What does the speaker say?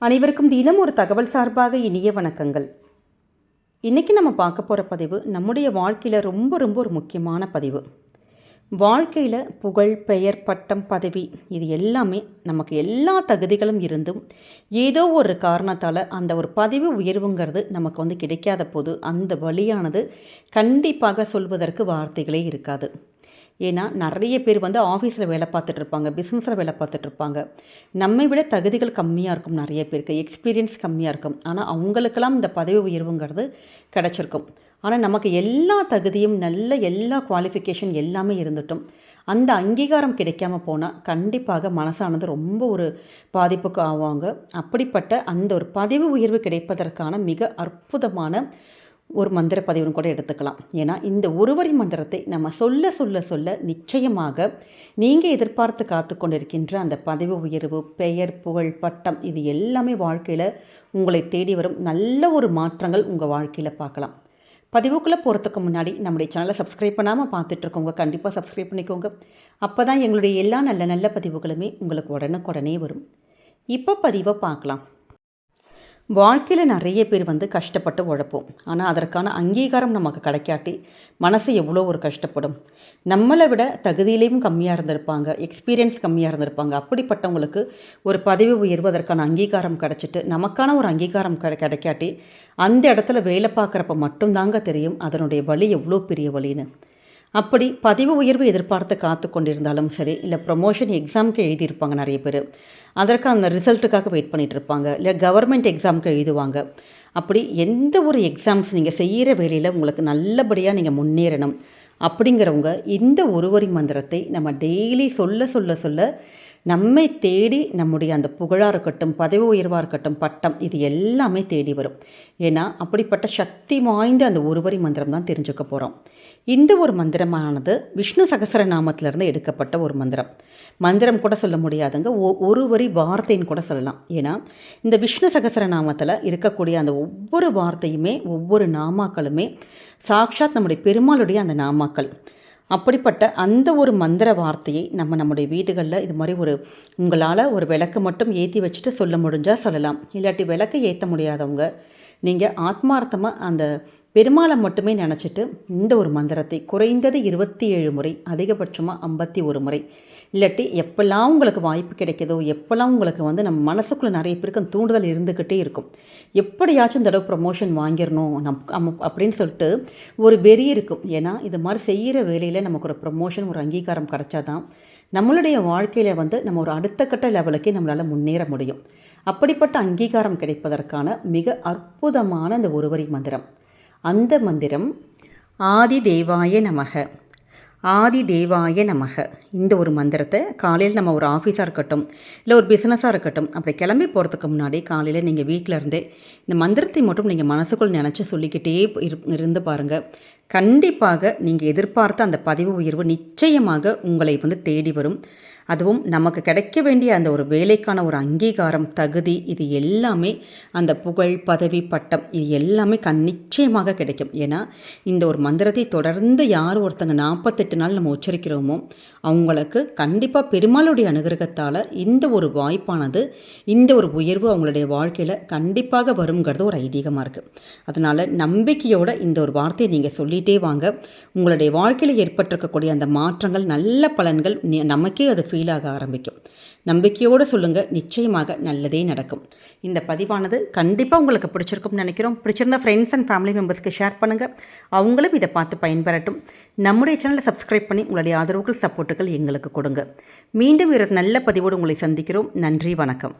அனைவருக்கும் தினம் ஒரு தகவல் சார்பாக இனிய வணக்கங்கள். இன்றைக்கி நம்ம பார்க்க போகிற பதிவு நம்முடைய வாழ்க்கையில் ரொம்ப ரொம்ப ஒரு முக்கியமான பதிவு. வாழ்க்கையில் புகழ் பெயர் பட்டம் பதவி இது எல்லாமே நமக்கு எல்லா தகுதிகளும் இருந்தும் ஏதோ ஒரு காரணத்தால் அந்த ஒரு பதவி உயர்வுங்கிறது நமக்கு வந்து கிடைக்காத போது அந்த வழியானது கண்டிப்பாக சொல்வதற்கு வார்த்தைகளே இருக்காது. ஏன்னா நிறைய பேர் வந்து ஆஃபீஸில் வேலை பார்த்துட்டு இருப்பாங்க பிஸ்னஸில் வேலை பார்த்துட்டு இருப்பாங்க. நம்மை விட தகுதிகள் கம்மியாக இருக்கும் நிறைய பேருக்கு எக்ஸ்பீரியன்ஸ் கம்மியாக இருக்கும். ஆனால் அவங்களுக்கெல்லாம் இந்த பதவி உயர்வுங்கிறது கிடச்சிருக்கும். ஆனால் நமக்கு எல்லா தகுதியும் நல்ல எல்லா குவாலிஃபிகேஷன் எல்லாமே இருந்துட்டும். அந்த அங்கீகாரம் கிடைக்காம போனால் கண்டிப்பாக மனசானது ரொம்ப ஒரு பாதிப்புக்கு ஆவாங்க. அப்படிப்பட்ட அந்த ஒரு பதவி உயர்வு கிடைப்பதற்கான மிக அற்புதமான ஒரு மந்திர பதிவுன்னு கூட எடுத்துக்கலாம். ஏன்னா இந்த ஒருவரி மந்திரத்தை நம்ம சொல்ல சொல்ல சொல்ல நிச்சயமாக நீங்கள் எதிர்பார்த்து காத்து கொண்டிருக்கின்ற அந்த பதவி உயர்வு பெயர் புகழ் பட்டம் இது எல்லாமே வாழ்க்கையில் உங்களை தேடி வரும் நல்ல ஒரு மாற்றங்கள் உங்கள் வாழ்க்கையில் பார்க்கலாம். பதிவுக்குள்ளே போகிறதுக்கு முன்னாடி நம்முடைய சேனலை சப்ஸ்கிரைப் பண்ணாமல் பார்த்துட்ருக்கோங்க கண்டிப்பாக சப்ஸ்கிரைப் பண்ணிக்கோங்க. அப்போ தான் எங்களுடைய எல்லா நல்ல நல்ல பதிவுகளுமே உங்களுக்கு உடனுக்குடனே வரும். இப்போ பதிவை பார்க்கலாம். வாழ்க்கையில் நிறைய பேர் வந்து கஷ்டப்பட்டு உழைப்போம். ஆனால் அதற்கான அங்கீகாரம் நமக்கு கிடைக்காட்டி மனசு எவ்வளோ ஒரு கஷ்டப்படும். நம்மளை விட தகுதியிலையும் கம்மியாக இருந்திருப்பாங்க எக்ஸ்பீரியன்ஸ் கம்மியாக இருந்திருப்பாங்க. அப்படிப்பட்டவங்களுக்கு ஒரு பதவி உயர்வு அதற்கான அங்கீகாரம் கிடச்சிட்டு நமக்கான ஒரு அங்கீகாரம் கிடை கிடைக்காட்டி அந்த இடத்துல வேலை பார்க்குறப்ப மட்டும்தாங்க தெரியும் அதனுடைய வழி எவ்வளோ பெரிய வழின்னு அப்படி பதிவு உயர்வு எதிர்பார்த்து காத்து கொண்டிருந்தாலும் சரி இல்லை ப்ரொமோஷன் எக்ஸாமுக்கு எழுதியிருப்பாங்க நிறைய பேர். அதற்கு அந்த ரிசல்ட்டுக்காக வெயிட் பண்ணிகிட்டு இருப்பாங்க. இல்லை கவர்மெண்ட் எக்ஸாமுக்கு எழுதுவாங்க. அப்படி எந்த ஒரு எக்ஸாம்ஸ் நீங்கள் செய்கிற வேலையில் உங்களுக்கு நல்லபடியாக நீங்கள் முன்னேறணும் அப்படிங்கிறவங்க இந்த ஒருவரி மந்திரத்தை நம்ம டெய்லி சொல்ல சொல்ல சொல்ல நம்மை தேடி நம்முடைய அந்த புகழாக இருக்கட்டும் பதவி உயர்வாக இருக்கட்டும் பட்டம் இது எல்லாமே தேடி வரும். ஏன்னா அப்படிப்பட்ட சக்தி வாய்ந்த அந்த ஒருவரி மந்திரம் தான் தெரிஞ்சுக்க போகிறோம் இந்த ஒரு மந்திரமானது விஷ்ணு சகசர நாமத்திலிருந்து எடுக்கப்பட்ட ஒரு மந்திரம். மந்திரம் கூட சொல்ல முடியாதுங்க. ஒரு வரி வார்த்தைன்னு கூட சொல்லலாம். ஏன்னா இந்த விஷ்ணு சகசர நாமத்தில் இருக்கக்கூடிய அந்த ஒவ்வொரு வார்த்தையுமே ஒவ்வொரு நாமாக்களுமே சாக்ஷாத் நம்முடைய பெருமாளுடைய அந்த நாமாக்கள். அப்படிப்பட்ட அந்த ஒரு மந்திர வார்த்தையை நம்ம நம்முடைய வீடுகளில் இது மாதிரி ஒரு உங்களால் ஒரு விளக்கு மட்டும் ஏற்றி வச்சுட்டு சொல்ல முடிஞ்சால் சொல்லலாம். இல்லாட்டி விளக்கு ஏற்ற முடியாதவங்க நீங்கள் ஆத்மார்த்தமாக அந்த பெருமாளை மட்டுமே நினச்சிட்டு இந்த ஒரு மந்திரத்தை குறைந்தது இருபத்தி ஏழு முறை அதிகபட்சமாக ஐம்பத்தி ஒரு முறை. இல்லாட்டி எப்போல்லாம் உங்களுக்கு வாய்ப்பு கிடைக்கிதோ எப்போல்லாம் உங்களுக்கு வந்து நம்ம மனசுக்குள்ளே நிறைய பேருக்கு தூண்டுதல் இருந்துக்கிட்டே இருக்கும். எப்படியாச்சும் தடவை ப்ரொமோஷன் வாங்கிடணும் நம் அப்படின்னு சொல்லிட்டு ஒரு வெறி இருக்கும். ஏன்னா இது மாதிரி செய்கிற வேலையில் நமக்கு ஒரு ப்ரொமோஷன் ஒரு அங்கீகாரம் கிடச்சா தான் நம்மளுடைய வாழ்க்கையில் வந்து நம்ம ஒரு அடுத்த கட்ட லெவலுக்கே நம்மளால் முன்னேற முடியும். அப்படிப்பட்ட அங்கீகாரம் கிடைப்பதற்கான மிக அற்புதமான இந்த ஒருவரி மந்திரம். அந்த மந்திரம் ஆதி தேவாய நமக. ஆதி தேவாய நமக. இந்த ஒரு மந்திரத்தை காலையில் நம்ம ஒரு ஆஃபீஸாக இருக்கட்டும் இல்லை ஒரு பிஸ்னஸாக இருக்கட்டும் அப்படி கிளம்பி போகிறதுக்கு முன்னாடி காலையில் நீங்கள் வீட்டில் இருந்தே இந்த மந்திரத்தை மட்டும் நீங்கள் மனசுக்குள் நினச்சி சொல்லிக்கிட்டே இருந்து பாருங்கள் கண்டிப்பாக நீங்கள் எதிர்பார்த்த அந்த பதிவு உயர்வு நிச்சயமாக உங்களை வந்து தேடி வரும். அதுவும் நமக்கு கிடைக்க வேண்டிய அந்த ஒரு வேலைக்கான ஒரு அங்கீகாரம் தகுதி இது எல்லாமே அந்த புகழ் பதவி பட்டம் இது எல்லாமே கண் நிச்சயமாக கிடைக்கும். ஏன்னா இந்த ஒரு மந்திரத்தை தொடர்ந்து யார் ஒருத்தங்க நாற்பத்தெட்டு நாள் நம்ம உச்சரிக்கிறோமோ அவங்களுக்கு கண்டிப்பாக பெருமாளுடைய அனுகிரகத்தால் இந்த ஒரு வாய்ப்பானது இந்த ஒரு உயர்வு அவங்களுடைய வாழ்க்கையில் கண்டிப்பாக வருங்கிறது ஒரு ஐதீகமாக இருக்குது அதனால் நம்பிக்கையோட இந்த ஒரு வார்த்தையை நீங்கள் சொல்லி சொல்லிகிட்டே வாங்க. உங்களுடைய வாழ்க்கையில் ஏற்பட்டிருக்கக்கூடிய அந்த மாற்றங்கள் நல்ல பலன்கள் நமக்கே அது ஃபீல் ஆக ஆரம்பிக்கும். நம்பிக்கையோடு சொல்லுங்கள் நிச்சயமாக நல்லதே நடக்கும். இந்த பதிவானது கண்டிப்பாக உங்களுக்கு பிடிச்சிருக்கும்னு நினைக்கிறோம். பிடிச்சிருந்த ஃப்ரெண்ட்ஸ் அண்ட் ஃபேமிலி மெம்பர்ஸ்க்கு ஷேர் பண்ணுங்கள் அவங்களும் இதை பார்த்து பயன்பெறட்டும். நம்முடைய சேனலை சப்ஸ்கிரைப் பண்ணி உங்களுடைய ஆதரவுகள் சப்போர்ட்டுகள் எங்களுக்கு கொடுங்க. மீண்டும் ஒரு நல்ல பதிவோடு உங்களை சந்திக்கிறோம். நன்றி வணக்கம்.